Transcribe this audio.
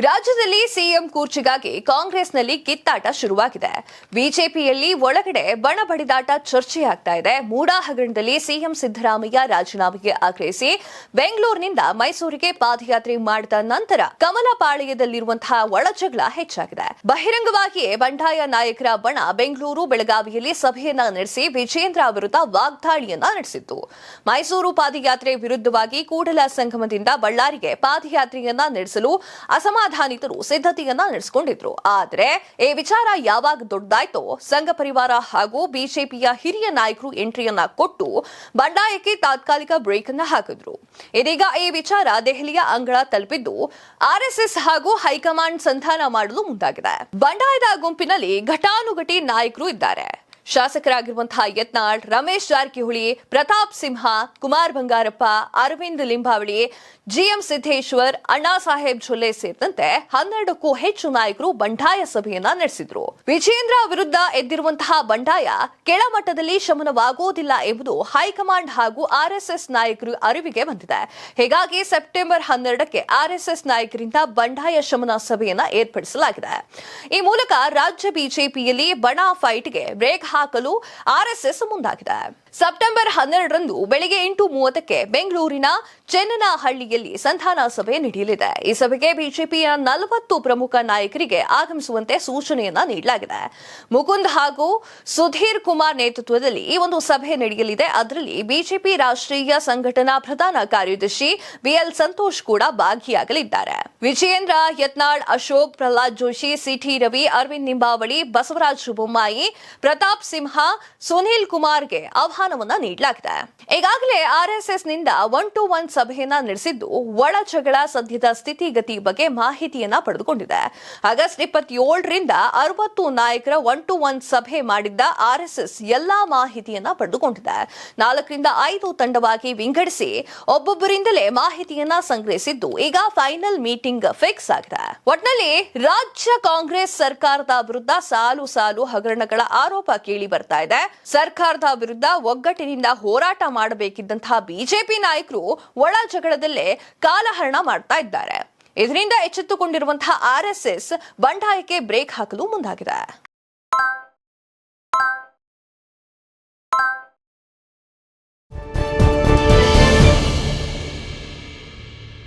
ರಾಜ್ಯದಲ್ಲಿ ಸಿಎಂ ಕೂರ್ಚಿಗಾಗಿ ಕಾಂಗ್ರೆಸ್ನಲ್ಲಿ ಕಿತ್ತಾಟ ಶುರುವಾಗಿದೆ. ಬಿಜೆಪಿಯಲ್ಲಿ ಒಳಗಡೆ ಬಣ ಬಡಿದಾಟ ಚರ್ಚೆಯಾಗ್ತಾ ಇದೆ. ಮೂಡಾ ಹಗರಣದಲ್ಲಿ ಸಿಎಂ ಸಿದ್ದರಾಮಯ್ಯ ರಾಜೀನಾಮೆಗೆ ಆಗ್ರಹಿಸಿ ಬೆಂಗಳೂರಿನಿಂದ ಮೈಸೂರಿಗೆ ಪಾದಯಾತ್ರೆ ಮಾಡಿದ ನಂತರ ಕಮಲಪಾಳ್ಯದಲ್ಲಿರುವಂತಹ ಒಳಜಗಳ ಹೆಚ್ಚಾಗಿದೆ. ಬಹಿರಂಗವಾಗಿಯೇ ಬಂಡಾಯ ನಾಯಕರ ಬಣ ಬೆಂಗಳೂರು ಬೆಳಗಾವಿಯಲ್ಲಿ ಸಭೆಯನ್ನ ನಡೆಸಿ ವಿಜೇಂದ್ರ ವಿರುದ್ಧ ವಾಗ್ದಾಳಿಯನ್ನ ನಡೆಸಿತ್ತು. ಮೈಸೂರು ಪಾದಯಾತ್ರೆ ವಿರುದ್ಧವಾಗಿ ಕೂಡಲ ಸಂಗಮದಿಂದ ಬಳ್ಳಾರಿಗೆ ಪಾದಯಾತ್ರೆಯನ್ನ ನಡೆಸಲು ಅಸಮಾಧಾನಿತರು ಸಿದ್ಧತೆಯನ್ನ ನಡೆಸಿಕೊಂಡಿದ್ರು. ಆದ್ರೆ ಈ ವಿಚಾರ ಯಾವಾಗ ದೊಡ್ಡದಾಯ್ತೋ ಸಂಘ ಪರಿವಾರ ಹಾಗೂ ಬಿಜೆಪಿಯ ಹಿರಿಯ ನಾಯಕರು ಎಂಟ್ರಿಯನ್ನ ಕೊಟ್ಟು ಬಂಡಾಯಕ್ಕೆ ತಾತ್ಕಾಲಿಕ ಬ್ರೇಕ್ ಅನ್ನ ಹಾಕಿದ್ರು. ಇದೀಗ ಈ ವಿಚಾರ ದೆಹಲಿಯ ಅಂಗಳ ತಲುಪಿದ್ದು ಆರ್ಎಸ್ಎಸ್ ಹಾಗೂ ಹೈಕಮಾಂಡ್ ಸಂಧಾನ ಮಾಡಲು ಮುಂದಾಗಿದೆ. ಬಂಡಾಯದ ಗುಂಪಿನಲ್ಲಿ ಘಟಾನುಘಟಿ ನಾಯಕರು ಇದ್ದಾರೆ. ಶಾಸಕರಾಗಿರುವಂತಹ ಯತ್ನಾಳ್, ರಮೇಶ್ ಜಾರಕಿಹೊಳಿ, ಪ್ರತಾಪ್ ಸಿಂಹ, ಕುಮಾರ್ ಬಂಗಾರಪ್ಪ, ಅರವಿಂದ್ ಲಿಂಬಾವಳಿ, ಜಿಎಂ ಸಿದ್ದೇಶ್ವರ್, ಅಣ್ಣಾ ಸಾಹೇಬ್ ಜೊಲ್ಲೆ ಸೇರಿದಂತೆ ಹನ್ನೆರಡಕ್ಕೂ ಹೆಚ್ಚು ನಾಯಕರು ಬಂಡಾಯ ಸಭೆಯನ್ನ ನಡೆಸಿದ್ರು. ವಿಜೇಂದ್ರ ವಿರುದ್ಧ ಎದ್ದಿರುವಂತಹ ಬಂಡಾಯ ಕೆಳಮಟ್ಟದಲ್ಲಿ ಶಮನವಾಗುವುದಿಲ್ಲ ಎಂಬುದು ಹೈಕಮಾಂಡ್ ಹಾಗೂ ಆರ್ಎಸ್ಎಸ್ ನಾಯಕರು ಅರಿವಿಗೆ ಬಂದಿದೆ. ಹೀಗಾಗಿ ಸೆಪ್ಟೆಂಬರ್ ಹನ್ನೆರಡಕ್ಕೆ ಆರ್ಎಸ್ಎಸ್ ನಾಯಕರಿಂದ ಬಂಡಾಯ ಶಮನ ಸಭೆಯನ್ನ ಏರ್ಪಡಿಸಲಾಗಿದೆ. ಈ ಮೂಲಕ ರಾಜ್ಯ ಬಿಜೆಪಿಯಲ್ಲಿ ಬಣ ಫೈಟ್ಗೆ ಬ್ರೇಕ್ ಹಾಕಲು ಆರ್ಎಸ್ಎಸ್ ಮುಂದಾಗಿದೆ. ಸೆಪ್ಟೆಂಬರ್ ಹನ್ನೆರಡರಂದು ಬೆಳಗ್ಗೆ ಎಂಟು ಮೂವತ್ತಕ್ಕೆ ಬೆಂಗಳೂರಿನ ಚೆನ್ನನಹಳ್ಳಿಯಲ್ಲಿ ಸಂಧಾನ ಸಭೆ ನಡೆಯಲಿದೆ. ಈ ಸಭೆಗೆ ಬಿಜೆಪಿಯ ನಲವತ್ತು ಪ್ರಮುಖ ನಾಯಕರಿಗೆ ಆಗಮಿಸುವಂತೆ ಸೂಚನೆಯನ್ನ ನೀಡಲಾಗಿದೆ. ಮುಕುಂದ್ ಹಾಗೂ ಸುಧೀರ್ ಕುಮಾರ್ ನೇತೃತ್ವದಲ್ಲಿ ಈ ಒಂದು ಸಭೆ ನಡೆಯಲಿದೆ. ಅದರಲ್ಲಿ ಬಿಜೆಪಿ ರಾಷ್ಟ್ರೀಯ ಸಂಘಟನಾ ಪ್ರಧಾನ ಕಾರ್ಯದರ್ಶಿ ಬಿಎಲ್ ಸಂತೋಷ್ ಕೂಡ ಭಾಗಿಯಾಗಲಿದ್ದಾರೆ. ವಿಜಯೇಂದ್ರ ಯತ್ನಾಳ್, ಅಶೋಕ್ ಪ್ರಹ್ಲಾದ್ ಜೋಶಿ, ಸಿಟಿ ರವಿ, ಅರವಿಂದ್ ನಿಂಬಾವಳಿ, ಬಸವರಾಜ್ ಬೊಮ್ಮಾಯಿ, ಪ್ರತಾಪ್ ಸಿಂಹ, ಸುನೀಲ್ ಕುಮಾರ್ಗೆ ಆಹ್ವಾನವನ್ನ ನೀಡಲಾಗಿದೆ. ಈಗಾಗಲೇ ಆರ್ಎಸ್ಎಸ್ನಿಂದ ಒನ್ ಟು ಒನ್ ಸಭೆಯನ್ನ ನಡೆಸಿದ್ದು ಒಳ ಜಗಳ ಸದ್ಯದ ಸ್ಥಿತಿಗತಿ ಬಗ್ಗೆ ಮಾಹಿತಿಯನ್ನ ಪಡೆದುಕೊಂಡಿದೆ. ಆಗಸ್ಟ್ ಇಪ್ಪತ್ತೇಳರಿಂದ ಅರವತ್ತು ನಾಯಕರ ಒನ್ ಟು ಒನ್ ಸಭೆ ಮಾಡಿದ್ದ ಆರ್ಎಸ್ಎಸ್ ಎಲ್ಲಾ ಮಾಹಿತಿಯನ್ನ ಪಡೆದುಕೊಂಡಿದೆ. ನಾಲ್ಕರಿಂದ ಐದು ತಂಡವಾಗಿ ವಿಂಗಡಿಸಿ ಒಬ್ಬೊಬ್ಬರಿಂದಲೇ ಮಾಹಿತಿಯನ್ನ ಸಂಗ್ರಹಿಸಿದ್ದು ಈಗ ಫೈನಲ್ ಮೀಟಿಂಗ್ ಫಿಕ್ಸ್ ಆಗಿದೆ. ಒಟ್ನಲ್ಲಿ ರಾಜ್ಯ ಕಾಂಗ್ರೆಸ್ ಸರ್ಕಾರದ ವಿರುದ್ಧ ಸಾಲು ಸಾಲು ಹಗರಣಗಳ ಆರೋಪ ಕೇಳಿ ಬರ್ತಾ ಇದೆ. ಸರ್ಕಾರದ ವಿರುದ್ಧ ಒಗ್ಗಟ್ಟಿನಿಂದ ಹೋರಾಟ ಮಾಡಬೇಕಿದ್ದಂತಹ ಬಿಜೆಪಿ ನಾಯಕರು ಒಳ ಜಗಳದಲ್ಲೇ ಕಾಲಹರಣ ಮಾಡ್ತಾ ಇದ್ದಾರೆ. ಇದರಿಂದ ಎಚ್ಚೆತ್ತುಕೊಂಡಿರುವಂತಹ ಆರ್ಎಸ್ಎಸ್ ಬಂಡಾಯಕ್ಕೆ ಬ್ರೇಕ್ ಹಾಕಲು ಮುಂದಾಗಿದೆ.